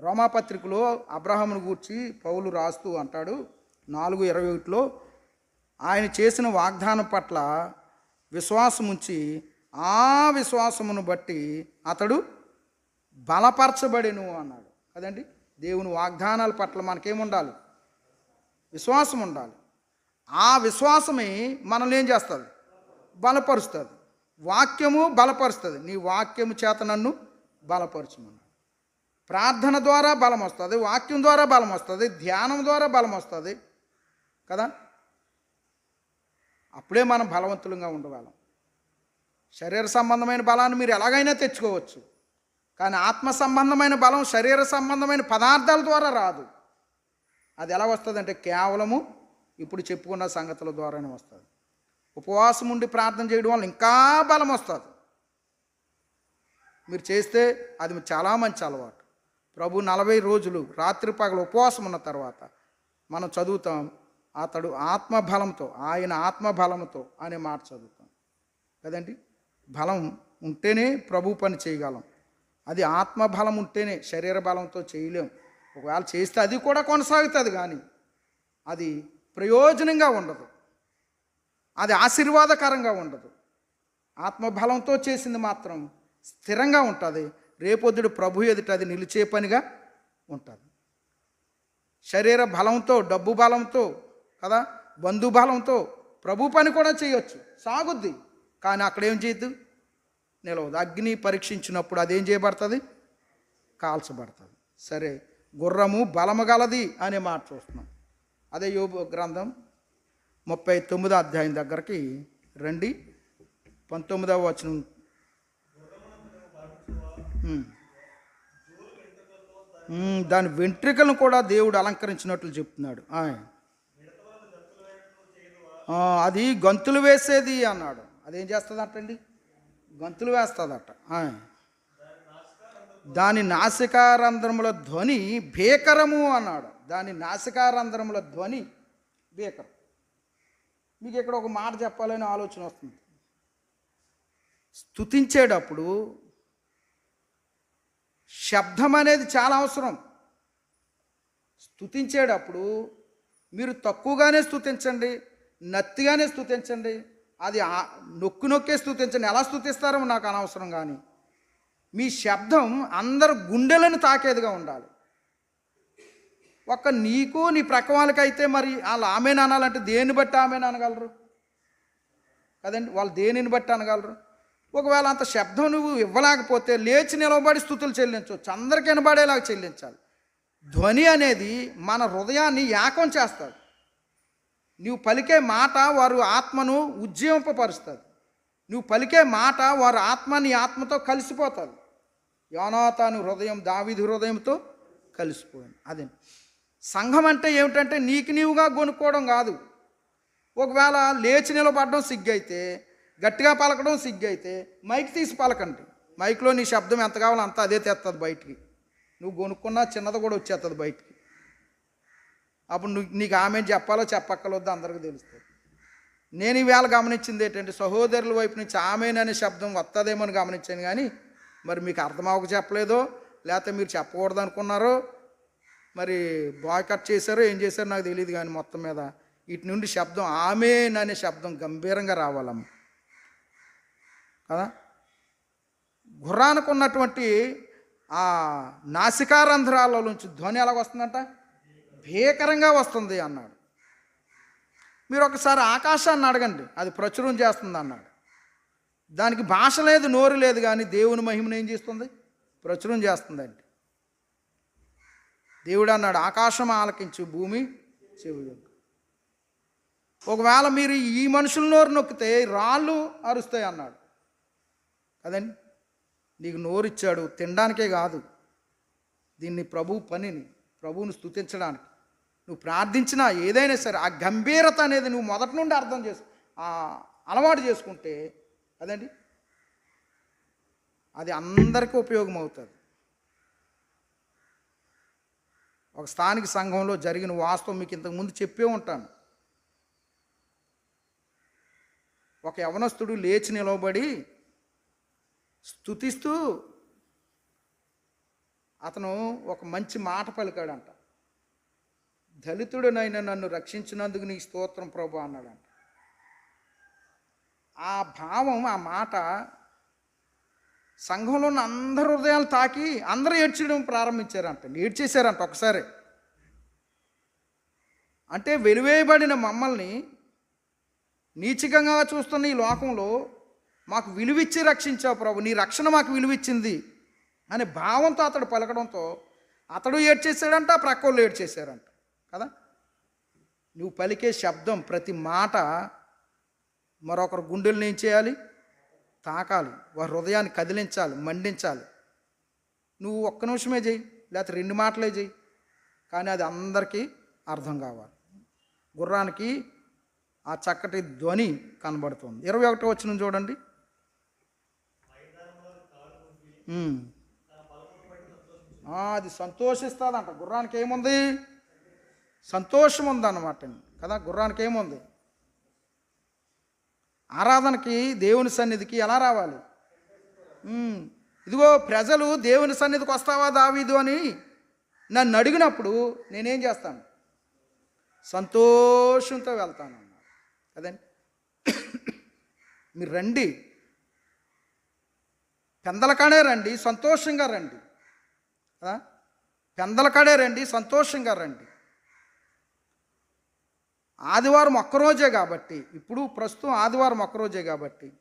రోమాపత్రికలో అబ్రహామును గూర్చి పౌలు రాస్తూ అంటాడు నాలుగు ఇరవై ఒకటిలో ఆయన చేసిన వాగ్దానం పట్ల విశ్వాసం ఉంచి ఆ విశ్వాసమును బట్టి అతడు బలపరచబడెను అన్నాడు. కదండి దేవుని వాగ్దానాల పట్ల మనకేముండాలి? విశ్వాసం ఉండాలి ఆ విశ్వాసమే మనల్ని ఏం చేస్తుంది? బలపరుస్తుంది. వాక్యము బలపరుస్తుంది. నీ వాక్యము చేత నన్ను బలపరచమన్నాడు. ప్రార్థన ద్వారా బలం వస్తుంది వాక్యం ద్వారా బలం వస్తుంది ధ్యానం ద్వారా బలం వస్తుంది కదా? అప్పుడే మనం బలవంతులంగా ఉండగలం. శరీర సంబంధమైన బలాన్ని మీరు ఎలాగైనా తెచ్చుకోవచ్చు. కానీ ఆత్మ సంబంధమైన బలం శరీర సంబంధమైన పదార్థాల ద్వారా రాదు. అది ఎలా వస్తుందంటే కేవలము ఇప్పుడు చెప్పుకున్న సంగతుల ద్వారానే వస్తుంది. ఉపవాసం ఉండి ప్రార్థన చేయడం వల్ల ఇంకా బలం వస్తుంది. మీరు చేస్తే అది చాలా మంచి అలవాటు. ప్రభు నలభై రోజులు రాత్రి పగలు ఉపవాసం ఉన్న తర్వాత మనం చదువుతాం. అతడు ఆత్మబలంతో ఆయన ఆత్మబలంతో అనే మాట చదువుతాం. కదండి? బలం ఉంటేనే ప్రభు పని చేయగలం. అది ఆత్మబలం ఉంటేనే శరీర బలంతో చేయలేం. ఒకవేళ చేస్తే అది కూడా కొనసాగుతుంది కానీ అది ప్రయోజనంగా ఉండదు. అది ఆశీర్వాదకరంగా ఉండదు. ఆత్మబలంతో చేసింది మాత్రం స్థిరంగా ఉంటుంది. రేపొద్దుడు ప్రభు ఎదుట అది నిలిచే పనిగా ఉంటుంది శరీర బలంతో డబ్బు బలంతో కదా? బంధు బలంతో ప్రభు పని కూడా చేయొచ్చు. సాగుద్ది. కానీ అక్కడ ఏం చేయద్దు? నిలవదు. అగ్ని పరీక్షించినప్పుడు అదేం చేయబడుతుంది? కాల్చబడుతుంది. సరే గుర్రము బలము గలది అనే మాట చూస్తున్నాం. అదే యోగ గ్రంథం ముప్పై తొమ్మిదో అధ్యాయం దగ్గరికి రండి. పంతొమ్మిదవ వచనం దాని వెంట్రికలను కూడా దేవుడు అలంకరించినట్లు చెప్తున్నాడు. ఆయన అది గంతులు వేసేది అన్నాడు. అదేం చేస్తుందటండి? గంతులు వేస్తుందట. దాని నాసికారంధ్రముల ధ్వని భీకరము అన్నాడు. దాని నాసికారంధ్రముల ధ్వని భీకరం. మీకు ఇక్కడ ఒక మాట చెప్పాలని ఆలోచన వస్తుంది. స్తుతించేటప్పుడు శబ్దం అనేది చాలా అవసరం. స్తుతించేటప్పుడు మీరు తక్కువగానే స్థుతించండి నత్తిగానే స్థుతించండి అది ఆ- నొక్కే స్థుతించండి ఎలా స్తుతిస్తారో నాకు అనవసరం కానీ మీ శబ్దం అందరు గుండెలను తాకేదిగా ఉండాలి. ఒక్క నీకు నీ ప్రక్క వాళ్ళకైతే మరి వాళ్ళు ఆమెను అనాలంటే దేన్ని బట్టి ఆమెను అనగలరు? కదండి వాళ్ళు దేనిని బట్టి అనగలరు? ఒకవేళ అంత శబ్దం నువ్వు ఇవ్వలేకపోతే లేచి నిలబడి స్థుతులు చెల్లించవచ్చు. అందరికీ వినబడేలాగా చెల్లించాలి. ధ్వని అనేది మన హృదయాన్ని ఏకం చేస్తాడు. నువ్వు పలికే మాట వారు ఆత్మను ఉజ్జీవింపపరుస్తుంది నువ్వు పలికే మాట వారు ఆత్మ నీ ఆత్మతో కలిసిపోతుంది యోనాతాను హృదయం దావిధి హృదయంతో కలిసిపోయింది. అదే సంఘం అంటే ఏమిటంటే నీకు నీవుగా కొనుక్కోవడం కాదు. ఒకవేళ లేచి నిలబడడం సిగ్గైతే గట్టిగా పలకడం సిగ్గైతే మైక్ తీసి పలకండి. మైక్లో నీ శబ్దం ఎంత కావాలో అంత అదే తెస్తుంది బయటికి. నువ్వు కొనుక్కున్నా చిన్నది కూడా వచ్చేస్తుంది బయటికి. అప్పుడు నువ్వు నీకు ఆమె చెప్పాలో చెప్పక్కలొద్దు అందరికీ తెలుస్తుంది. నేను ఈవేళ గమనించింది ఏంటంటే సహోదరుల వైపు నుంచి ఆమెననే శబ్దం వస్తుందేమో అని గమనించాను కానీ మరి మీకు అర్థమవక చెప్పలేదో లేకపోతే మీరు చెప్పకూడదు అనుకున్నారో మరి బాయ్ కట్ చేశారో ఏం చేశారో నాకు తెలియదు కానీ మొత్తం మీద ఇటు నుండి శబ్దం ఆమెననే అనే శబ్దం గంభీరంగా రావాలమ్మ. కదా? గుర్రానికి ఉన్నటువంటి ఆ నాసికారంధ్రాల నుంచి ధ్వని ఎలాగ వస్తుందంట? భీకరంగా వస్తుంది అన్నాడు. మీరు ఒకసారి ఆకాశాన్ని అడగండి అది ప్రచురం చేస్తుంది అన్నాడు. దానికి భాష లేదు నోరు లేదు కానీ దేవుని మహిమను ఏం చేస్తుంది? ప్రచురం చేస్తుందండి. దేవుడు అన్నాడు ఆకాశం ఆలకించు భూమి చెవుడు ఒకవేళ మీరు ఈ మనుషుల నోరు నొక్కితే రాళ్ళు అరుస్తాయి అన్నాడు. కదండి? నీకు నోరిచ్చాడు తినడానికే కాదు. దీన్ని ప్రభు పనిని ప్రభువుని స్తుతించడానికి. నువ్వు ప్రార్థించినా ఏదైనా సరే ఆ గంభీరత అనేది నువ్వు మొదటి నుండి అర్థం చేసు అలవాటు చేసుకుంటే అదండి అది అందరికీ ఉపయోగం అవుతుంది ఒక స్థానిక సంఘంలో జరిగిన వాస్తవం మీకు ఇంతకుముందు చెప్పే ఉంటాను. ఒక యవనస్తుడు లేచి నిలవబడి స్తుతిస్తూ అతను ఒక మంచి మాట పలికాడంట. దళితుడునైనా నన్ను రక్షించినందుకు నీ స్తోత్రం ప్రభు అన్నాడంట. ఆ భావం ఆ మాట సంఘంలో ఉన్న అందరి హృదయాలు తాకి అందరూ ఏడ్చడం ప్రారంభించారంట. ఏడ్చేశారంట ఒకసారి. అంటే వెలివేయబడిన మమ్మల్ని నీచికంగా చూస్తున్న ఈ లోకంలో మాకు విలువిచ్చి రక్షించావు ప్రభు నీ రక్షణ మాకు విలువిచ్చింది అనే భావంతో అతడు పలకడంతో అతడు ఏడ్చేసాడంట ప్రక్కోళ్ళు ఏడ్చేశారంట కదా? నువ్వు పలికే శబ్దం ప్రతి మాట మరొకరు గుండెలను ఏం చేయాలి? తాకాలి వారి హృదయాన్ని కదిలించాలి మండించాలి. నువ్వు ఒక్క నిమిషమే చేయి లేకపోతే రెండు మాటలే చేయి కానీ అది అందరికీ అర్థం కావాలి. గుర్రానికి ఆ చక్కటి ధ్వని కనబడుతుంది. ఇరవై ఒకటో వచ్చిన చూడండి ఉమ్. ఆ, అది సంతోషిస్తుందంట. గుర్రానికి ఏముంది? సంతోషం ఉందన్నమాట కదా గుర్రానికి ఏముంది? ఆరాధనకి దేవుని సన్నిధికి ఎలా రావాలి? ఇదిగో ప్రజలు దేవుని సన్నిధికి వస్తావా దావీదు అని నన్ను అడిగినప్పుడు నేనేం చేస్తాను? సంతోషంతో వెళ్తాను అన్నాడు కదండి మీరు రండి. పెందలకాడే రండి సంతోషంగా రండి. పెందలకాడే రండి సంతోషంగా రండి. ఆదివారం ఒక్కరోజే కాబట్టి ఇప్పుడు ప్రస్తుతం ఆదివారం ఒక్కరోజే కాబట్టి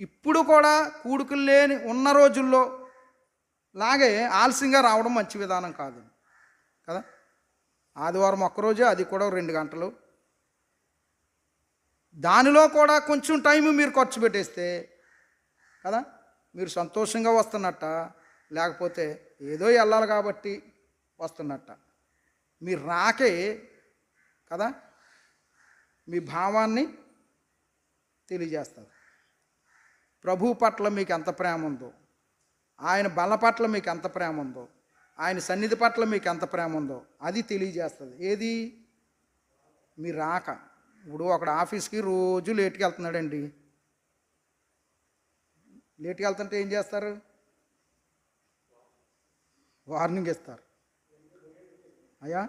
ఇప్పుడు కూడా కూడుకులు లేని ఉన్న రోజుల్లో లాగే ఆలస్యంగా రావడం మంచి విధానం కాదు. కదా? ఆదివారం ఒక్కరోజే అది కూడా రెండు గంటలు. దానిలో కూడా కొంచెం టైం మీరు ఖర్చు పెట్టేస్తే కదా? మీరు సంతోషంగా వస్తున్నట్ట లేకపోతే ఏదో వెళ్ళాలి కాబట్టి వస్తున్నట్ట. మీ రాకే కదా మీ భావాన్ని తెలియజేస్తుంది. ప్రభు పట్ల మీకు ఎంత ప్రేమ ఉందో ఆయన బల పట్ల మీకు ఎంత ప్రేమ ఉందో ఆయన సన్నిధి పట్ల మీకు ఎంత ప్రేమ ఉందో అది తెలియజేస్తుంది. ఏది? మీ రాక. ఇప్పుడు ఒకడు ఆఫీస్కి రోజు లేట్కి వెళ్తున్నాడండి. లేట్కి వెళ్తుంటే ఏం చేస్తారు? వార్నింగ్ ఇస్తారు. అయ్యా?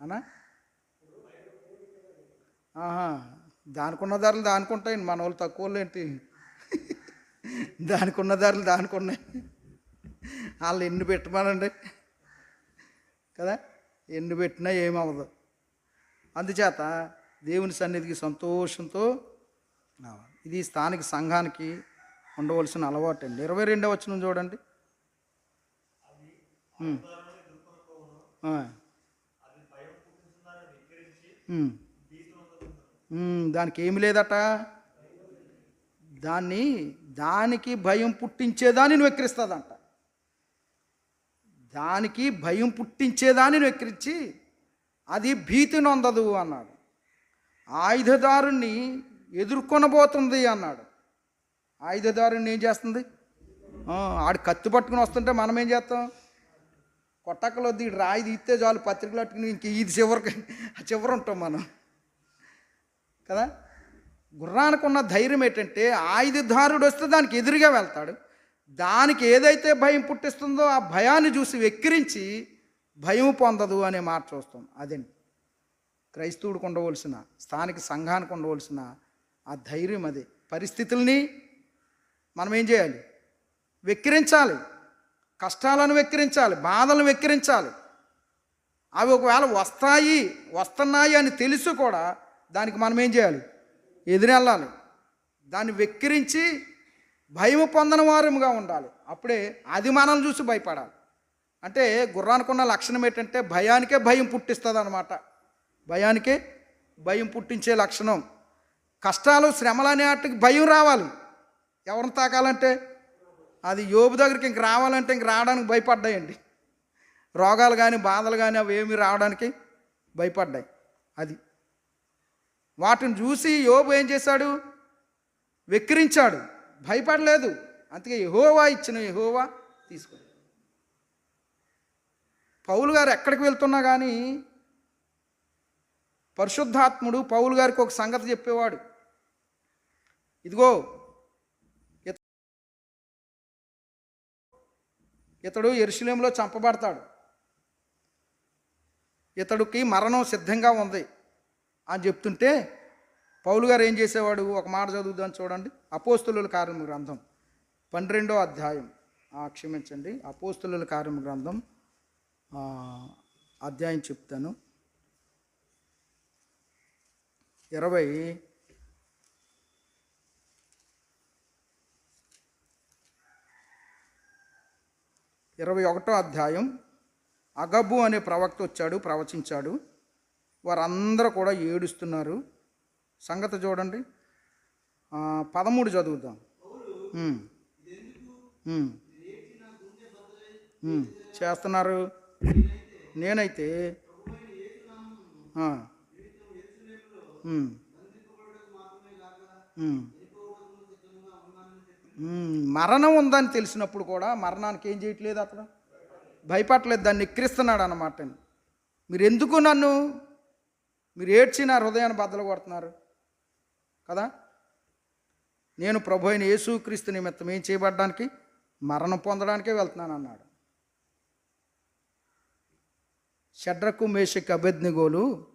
అనా ఆహా దానికున్న ధరలు దానికుంటాయండి మన వాళ్ళు తక్కువ ఏంటి? దానికున్న ధరలు దానికున్నాయి. వాళ్ళు ఎన్ని పెట్టమనండి? కదా? ఎన్ని పెట్టినా ఏమవ్వదు అందుచేత దేవుని సన్నిధికి సంతోషంతో రావాలి. ఇది స్థానిక సంఘానికి ఉండవలసిన అలవాటు అండి ఇరవై రెండవ వచ్చిన చూడండి. దానికి ఏమి లేదట? దాన్ని దానికి భయం పుట్టించేదాన్ని నువ్వు ఎక్కిరిస్తుందంట దానికి భయం పుట్టించేదాన్ని నువ్వు ఎక్కిరించి అది భీతి నొందదు అన్నాడు. ఆయుధదారుణ్ణి ఎదుర్కొనబోతుంది అన్నాడు. ఆయుధదారుని ఏం చేస్తుంది? ఆడు కత్తి పట్టుకుని వస్తుంటే మనం ఏం చేస్తాం? కొట్టకలొద్ది ఈడు రాయి తీస్తే చాలు పత్రికలు పట్టుకుని ఇంక ఇది చివరికి చివరి ఉంటాం మనం. కదా? గుర్రానికి ఉన్న ధైర్యం ఏంటంటే ఆయుధదారుడు వస్తే దానికి ఎదురుగా వెళ్తాడు. దానికి ఏదైతే భయం పుట్టిస్తుందో ఆ భయాన్ని చూసి వెక్కిరించి భయం పొందదు అనే మాట చూస్తాం. అదండి క్రైస్తవుడికి ఉండవలసిన స్థానిక సంఘానికి ఉండవలసిన ఆ ధైర్యం అది. పరిస్థితుల్ని మనం ఏం చేయాలి? వెక్కిరించాలి. కష్టాలను వెక్కిరించాలి. బాధలను వెక్కిరించాలి. అవి ఒకవేళ వస్తాయి వస్తున్నాయి అని తెలుసు కూడా దానికి మనం ఏం చేయాలి? ఎదురెళ్ళాలి. దాన్ని వెక్కిరించి భయం పొందని వారముగా ఉండాలి. అప్పుడే అది మనల్ని చూసి భయపడాలి. అంటే గుర్రానికి ఉన్న లక్షణం ఏంటంటే భయానికే భయం పుట్టిస్తుంది అనమాట భయానికే భయం పుట్టించే లక్షణం. కష్టాలు శ్రమలు అనే వాటికి భయం రావాలి. ఎవరిని తాకాలంటే? అది యోబు దగ్గరికి ఇంక రావాలంటే ఇంక రావడానికి భయపడ్డాయండి. రోగాలు కానీ బాధలు కానీ అవి ఏమి రావడానికి భయపడ్డాయి. అది. వాటిని చూసి యోబు ఏం చేశాడు? వెక్కిరించాడు. భయపడలేదు. అందుకే యహోవా ఇచ్చిన యహోవా తీసుకో పౌలు గారు ఎక్కడికి వెళ్తున్నా కానీ పరిశుద్ధాత్ముడు పౌలు గారికి ఒక సంగతి చెప్పేవాడు. ఇదిగో ఇతడు ఎరుశలేంలో చంపబడతాడు. ఇతడికి మరణం సిద్ధంగా ఉంది అని చెప్తుంటే పౌలు గారు ఏం చేసేవాడు? ఒక మాట చదువుదాం చూడండి. అపోస్తుల కార్యం గ్రంథం పన్నెండో అధ్యాయం. క్షమించండి. అపోస్తుల కార్యం గ్రంథం అధ్యాయం చెప్తాను. ఇరవై ఇరవై ఒకటో అధ్యాయం. అగబు అనే ప్రవక్త వచ్చాడు ప్రవచించాడు. వారందరూ కూడా ఏడుస్తున్నారు. సంగతి చూడండి. పదమూడు చదువుతాం చేస్తున్నారు. నేనైతే మరణం ఉందని తెలిసినప్పుడు కూడా మరణానికి ఏం చేయట్లేదు అతను? భయపడలేదు దాన్ని ఎక్కిరిస్తున్నాడు అన్నమాట మీరు ఎందుకు నన్ను? మీరు ఏడ్చి నా హృదయాన్ని బద్దలు కొడుతున్నారు? కదా? నేను ప్రభు అయిన యేసుక్రీస్తు నిమిత్తం ఏం చేయబడ్డానికి? మరణం పొందడానికే వెళ్తున్నాను అన్నాడు. షడ్రకు మేషక్ అభెజ్ఞగోలు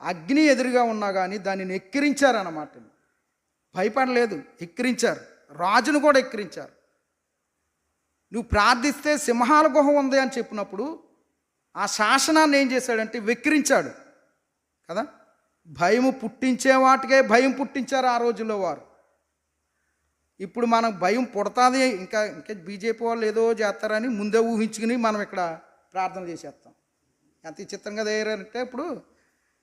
అగ్ని ఎదురుగా ఉన్నా కానీ దానిని ఎక్కిరించారన్నమాట భయపడలేదు ఎక్కిరించారు. రాజును కూడా ఎక్కిరించారు. నువ్వు ప్రార్థిస్తే సింహాల గుహ ఉంది అని చెప్పినప్పుడు ఆ శాసనాన్ని ఏం చేశాడంటే వెక్కిరించాడు. కదా? భయము పుట్టించే వాటికే భయం పుట్టించారు ఆ రోజుల్లో వారు. ఇప్పుడు మనం భయం పుడతాది ఇంకా ఇంకా బీజేపీ వాళ్ళు ఏదో చేస్తారని ముందే ఊహించుకుని మనం ఇక్కడ ప్రార్థన చేసేస్తాం. ఎంత చిత్రంగా తయారంటే ఇప్పుడు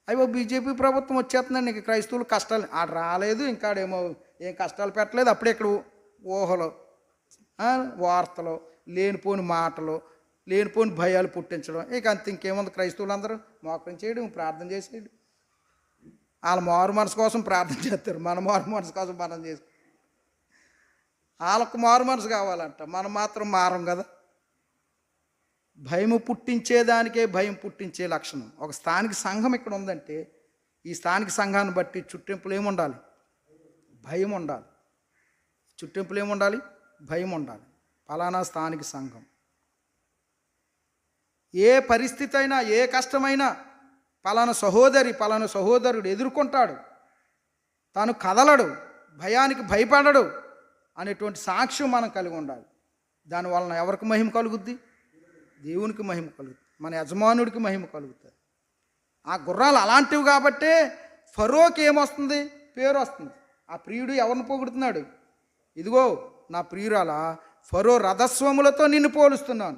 అయ్యో బీజేపీ ప్రభుత్వం వచ్చేస్తుందండి ఇంక క్రైస్తవులు కష్టాలు ఆడు రాలేదు ఇంకా ఆడేమో ఏం కష్టాలు పెట్టలేదు. అప్పుడే ఇక్కడ ఊహలు వార్తలు లేనిపోని మాటలు లేనిపోని భయాలు పుట్టించడం. ఇక అంత ఇంకేముంది? క్రైస్తవులందరూ మోకరం చేయడం ప్రార్థన చేసేయడం. వాళ్ళ మారు మనసు కోసం ప్రార్థన చేస్తారు. మన మారు మనసు కోసం మనం చేస్తాం వాళ్ళకు మారు మనసు కావాలంట. మనం మాత్రం మారం కదా. భయం పుట్టించేదానికే భయం పుట్టించే లక్షణం. ఒక స్థానిక సంఘం ఇక్కడ ఉందంటే ఈ స్థానిక సంఘాన్ని బట్టి చుట్టింపులు ఏముండాలి? భయం ఉండాలి చుట్టింపులు ఏముండాలి భయం ఉండాలి ఫలానా స్థానిక సంఘం. ఏ పరిస్థితి అయినా ఏ కష్టమైనా పలానా సహోదరి పలానా సహోదరుడు ఎదుర్కొంటాడు. తాను కదలడు భయానికి భయపడడు అనేటువంటి సాక్ష్యం మనం కలిగి ఉండాలి. దానివలన ఎవరికి మహిమ కలుగుద్ది? దేవునికి మహిమ కలుగుతుంది మన యజమానుడికి మహిమ కలుగుతుంది. ఆ గుర్రాలు అలాంటివి కాబట్టే ఫరోకి ఏమొస్తుంది? పేరు వస్తుంది ఆ ప్రియుడు ఎవరిని పోగొడుతున్నాడు? ఇదిగో నా ప్రియురాల ఫరో రథస్వములతో నిన్ను పోలుస్తున్నాను.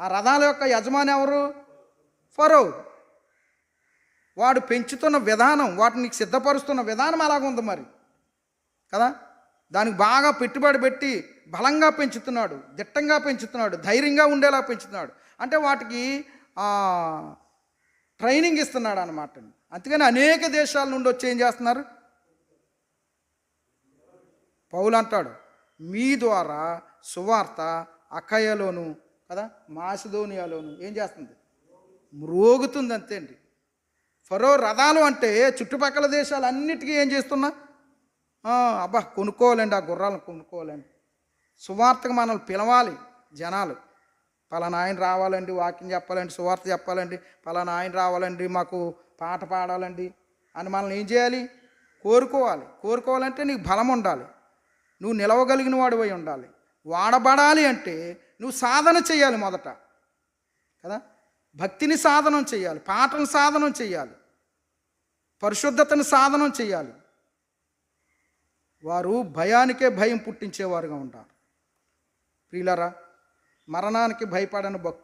ఆ రథాల యొక్క యజమాని ఎవరు? ఫరో. వాడు పెంచుతున్న విధానం వాటిని సిద్ధపరుస్తున్న విధానం అలాగుంది మరి. కదా? దానికి బాగా పెట్టుబడి పెట్టి బలంగా పెంచుతున్నాడు దిట్టంగా పెంచుతున్నాడు ధైర్యంగా ఉండేలా పెంచుతున్నాడు. అంటే వాటికి ట్రైనింగ్ ఇస్తున్నాడు అనమాట అందుకని అనేక దేశాల నుండి వచ్చి ఏం చేస్తున్నారు? పౌలు అంటాడు మీ ద్వారా సువార్త అక్కయ్యలోను కదా మాసిదోనియాలోను ఏం చేస్తుంది? మ్రోగుతుంది అంతే అండి ఫరో రథాలు అంటే చుట్టుపక్కల దేశాలు అన్నిటికీ ఏం చేస్తున్నా? అబ్బా కొనుక్కోవాలండి ఆ గుర్రాలను కొనుక్కోవాలండి. సువార్తకు మనల్ని పిలవాలి జనాలు. పలానా ఆయన రావాలండి వాకింగ్ చెప్పాలండి సువార్త చెప్పాలండి పలానా ఆయన రావాలండి మాకు పాట పాడాలండి అని మనల్ని ఏం చేయాలి? కోరుకోవాలి. కోరుకోవాలంటే నీకు బలం ఉండాలి. నువ్వు నిలవగలిగిన వాడివై ఉండాలి. వాడబడాలి అంటే నువ్వు సాధన చేయాలి మొదట. కదా? భక్తిని సాధనం చేయాలి పాటను సాధనం చేయాలి పరిశుద్ధతను సాధనం చేయాలి. వారు భయానికే భయం పుట్టించేవారుగా ఉంటారు ప్రియులరా మరణానికి భయపడని భక్తులు